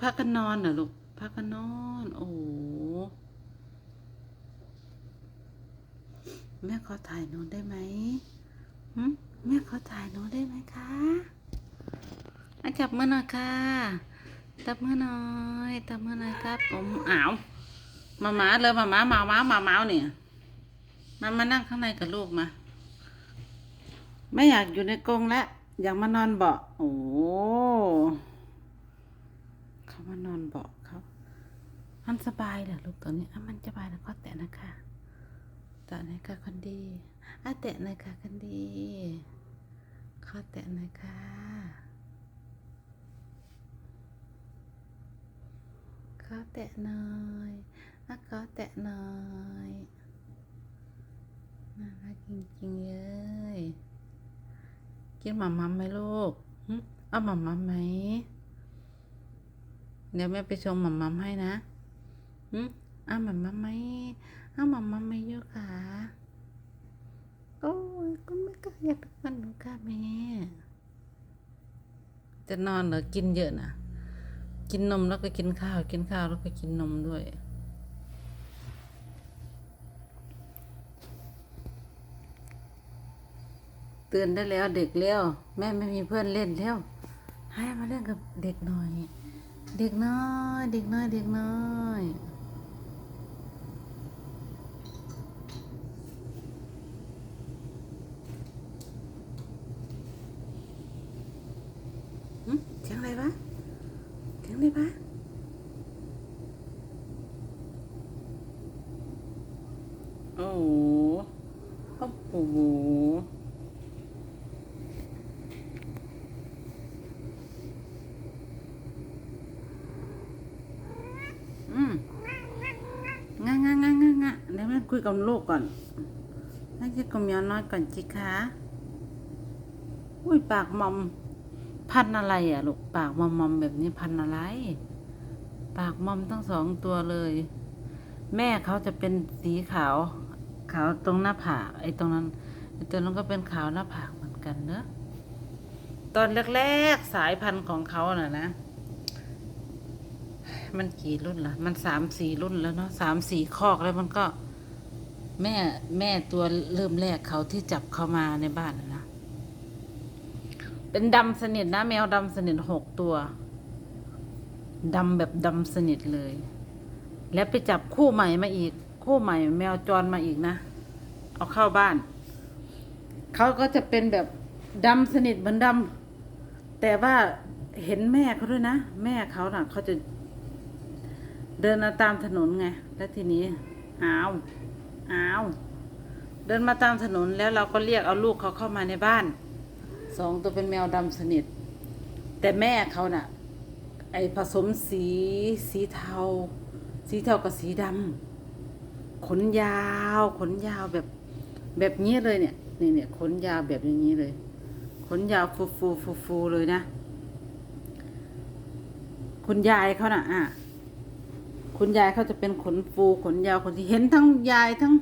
พักกันนอนเหรอลูกพักกันนอน โอ้โหแม่ขอถ่ายหนูได้ไหมแม่ขอถ่ายหนูได้ไหมคะอะจับมือหน่อยค่ะจับมือหน่อยจับมือหน่อยครับผมอ้าวมาหมาเลยมาหมามาหมามาเมาเนี่ยมามานั่งข้างในกับลูกมา ไม่อยากอยู่ในกรงแล้วอยากมานอนเบาะโอ้ เขามานอนเบาะเขา มันสบายเหรอลูกตอนนี้อะมันสบายแล้วก็แตะนะคะแตะหน่อยค่ะคนดีอะแตะน่อยค่ะคนดีขอแตะน่อยค่ะขอแตะหน่อยอะขอแตะหน่อยน่ารักจริงๆเลยกินหมามัมไหมลูกหึเอาหมามัมไหม เดี๋ยวแม่ไปชงหมามัมให้นะหึเอาหมามัมไหมเอาหมามัมไหมโยค่ะโอ้ยคุณแม่ก็อยากทุกวันหนูค่ะแม่ จะนอนเหรอกินเยอะนะกินนมแล้วก็กินข้าว กินข้าวแล้วก็กินนมด้วยตื่นได้แล้วเด็กแล้วแม่ไม่มีเพื่อนเล่นแล้วให้มาเล่นกับเด็กหน่อย เด็กน้อย เด็กน้อย เด็กน้อยหึเสียงอะไรวะเสียงอะไรวะโอ้โหโอ้โห อืมงะงะงะงะงะเดี๋ยวแม่ คุยกับลูกก่อนนั่งคุยกับเมียน้อยก่อนจิคะอุ้ยปากมอม พันอะไรอะลูกปากมอมมอมแบบนี้พันอะไร ปากมอมทั้งสองตัวเลย แม่เขาจะเป็นสีขาว ขาวตรงหน้าผากไอ้ตรงนั้นไอ้ตัวนั้นก็เป็นขาวหน้าผากเหมือนกันเนอะตอนแรกๆสายพันธุ์ของเขาน่ะนะมันกี่รุ่นละมันสามสี่รุ่นแล้วเนาะสามสี่คอกแล้วมันก็ แม่แม่ตัวเริ่มแรกเขาที่จับเขามาในบ้านนะนะ เป็นดำสนิทนะ แมวดำสนิทหกตัวดำแบบดำสนิทเลย แล้วไปจับคู่ใหม่มาอีก คู่ใหม่ แมวจรมาอีกนะ เอาเข้าบ้าน เขาก็จะเป็นแบบดำสนิทเหมือนดำแต่ว่าเห็นแม่เขาด้วยนะ แม่เขาน่ะเขาจะเดินมาตามถนนไง แล้วทีนี้อ้าว อ้าว เดินมาตามถนนแล้วเราก็เรียกเอาลูกเขาเข้ามาในบ้าน สองตัวเป็นแมวดำสนิท แต่แม่เขาน่ะ ไอผสมสีสีเทา สีเทากับสีดำขนยาว ขนยาวแบบแบบนี้เลยเนี่ยนี่เนี่ยขนยาวแบบอย่างนี้เลย ขนยาวฟูฟูฟูฟูเลยนะ คุณยายเขาน่ะอะ คุณยายเขาจะเป็นขนฟูขนยาวขนที่เห็นทั้งยายทั้ง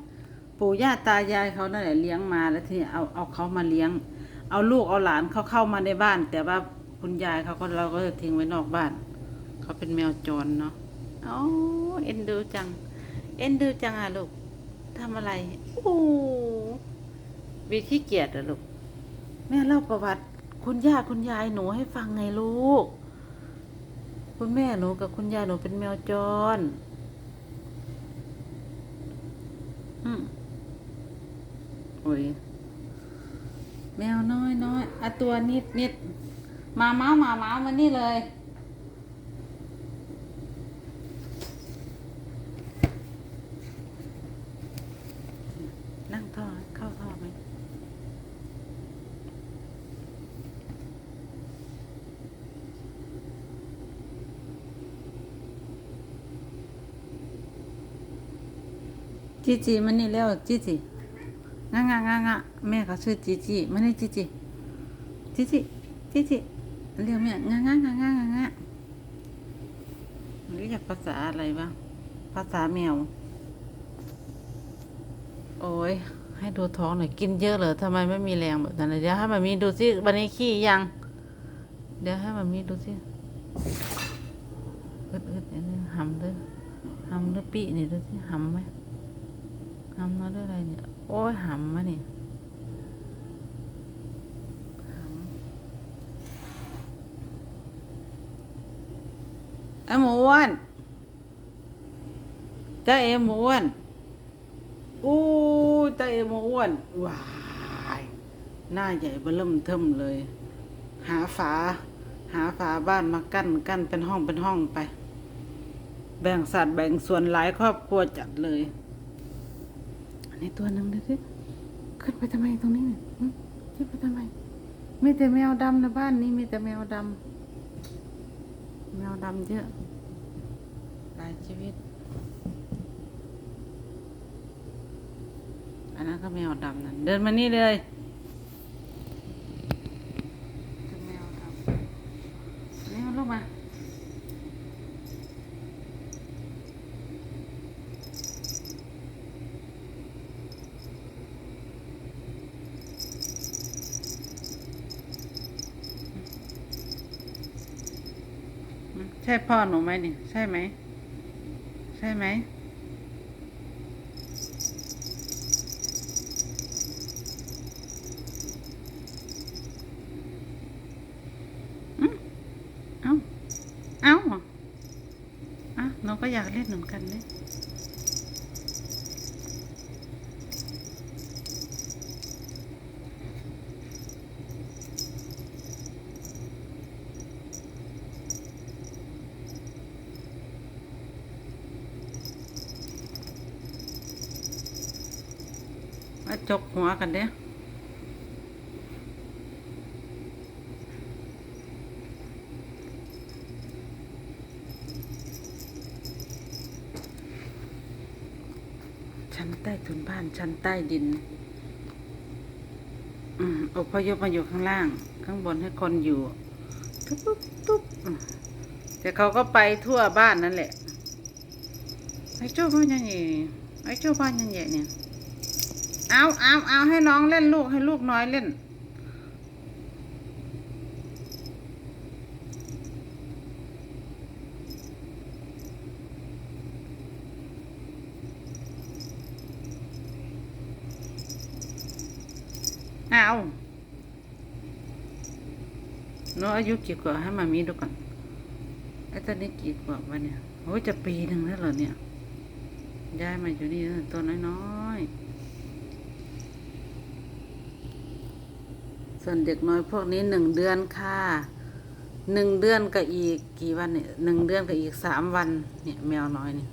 ปู่ย่าตายายเขานั่นแหละเลี้ยงมาแล้วทีนี้เอาเอาเขามาเลี้ยง เอาลูกเอาหลานเขาเข้ามาในบ้าน แต่ว่าคุณยายเขาก็เราก็จะทิ้งไว้นอกบ้าน เขาเป็นแมวจรเนาะโอ้เอ็นดูจัง เอ็นดูจังอะลูกทำอะไรโอ้วีขี้เกียจอะลูกแม่เล่าประวัติ คุณย่าคุณยายหนูให้ฟังไงลูก คุณแม่หนูกับคุณยายหนูเป็นแมวจรอืมโอ้ยแมวน้อยน้อยอะตัวนิดนิดมาเมาส์มาเมาส์มานี่เลย นั่งท่อ เข้าท่อไหม จีจีมันนี่แล้วจีจีงะงะงะงะแม่เขาชื่อจีจีมันนี่จีจีจีจีจีจีเรียกแม่งะงะงะงะงะงะเรียกภาษาอะไรบ้างภาษาแมว โอ้ยให้ดูท้องหน่อยกินเยอะเหรอทำไมไม่มีแรงแบบนั้นเดี๋ยวให้มันมีดูสิวันนี้ขี้ยัง เดี๋ยวให้มันมีดูสิอึดอึดอันนี้หำด้อหำด้อปีนี่ดูสิหำไหม หำมาด้วยอะไรเนี่ย โอ้ยหำมานี่หำไอ้หมูอ้วนจ้าเอหมูอ้วนอู้จ้าเอหมูอ้วนว้ายหน้าใหญ่เบิ่มเทิมเลย หาฝา หาฝาบ้านมากั้นกั้นเป็นห้องเป็นห้องไป แบ่งสัตว์แบ่งส่วนหลายครอบครัวจัดเลย อันนี้ตัวหนึ่งดูสิขึ้นไปทำไมตรงนี้เนี่ยขึ้นไปทำไมมีแต่แมวดำในบ้านนี้มีแต่แมวดำแมวดำเยอะ หลายชีวิต อันนั้นก็แมวดำนั่นเดินมานี่เลยคือแมวดำนี่มันลงมา อืม ใช่พ่อหนูไหมนี่ ใช่ไหม ใช่ไหมอืมเอ้า เอ้าอะหนูก็อยากเล่นเหมือนกันเลย มาจกหัวกันเด้อชั้นใต้ถุนบ้านชั้นใต้ดิน อืมอพยพมาอยู่ข้างล่าง ข้างบนให้คนอยู่ตุ๊บตุ๊บตุ๊บแต่เขาก็ไปทั่วบ้านนั่นแหละไอ้เจ้าบ้านยังไงไอ้เจ้าบ้านยังไงเนี่ย เอาเอาเอาให้น้องเล่นลูกให้ลูกน้อยเล่น เอาน้องอายุกี่ขวบให้มามีดูก่อนไอ้ตอนนี้กี่ขวบวะเนี่ยโอ้ยจะปีหนึ่งแล้วเหรอเนี่ยย้ายมาอยู่นี่ตัวน้อยๆ ส่วนเด็กน้อยพวกนี้หนึ่งเดือนค่ะหนึ่งเดือนกับอีกกี่วันเนี่ยหนึ่งเดือนกับอีกสามวันเนี่ยแมวน้อยเนี่ย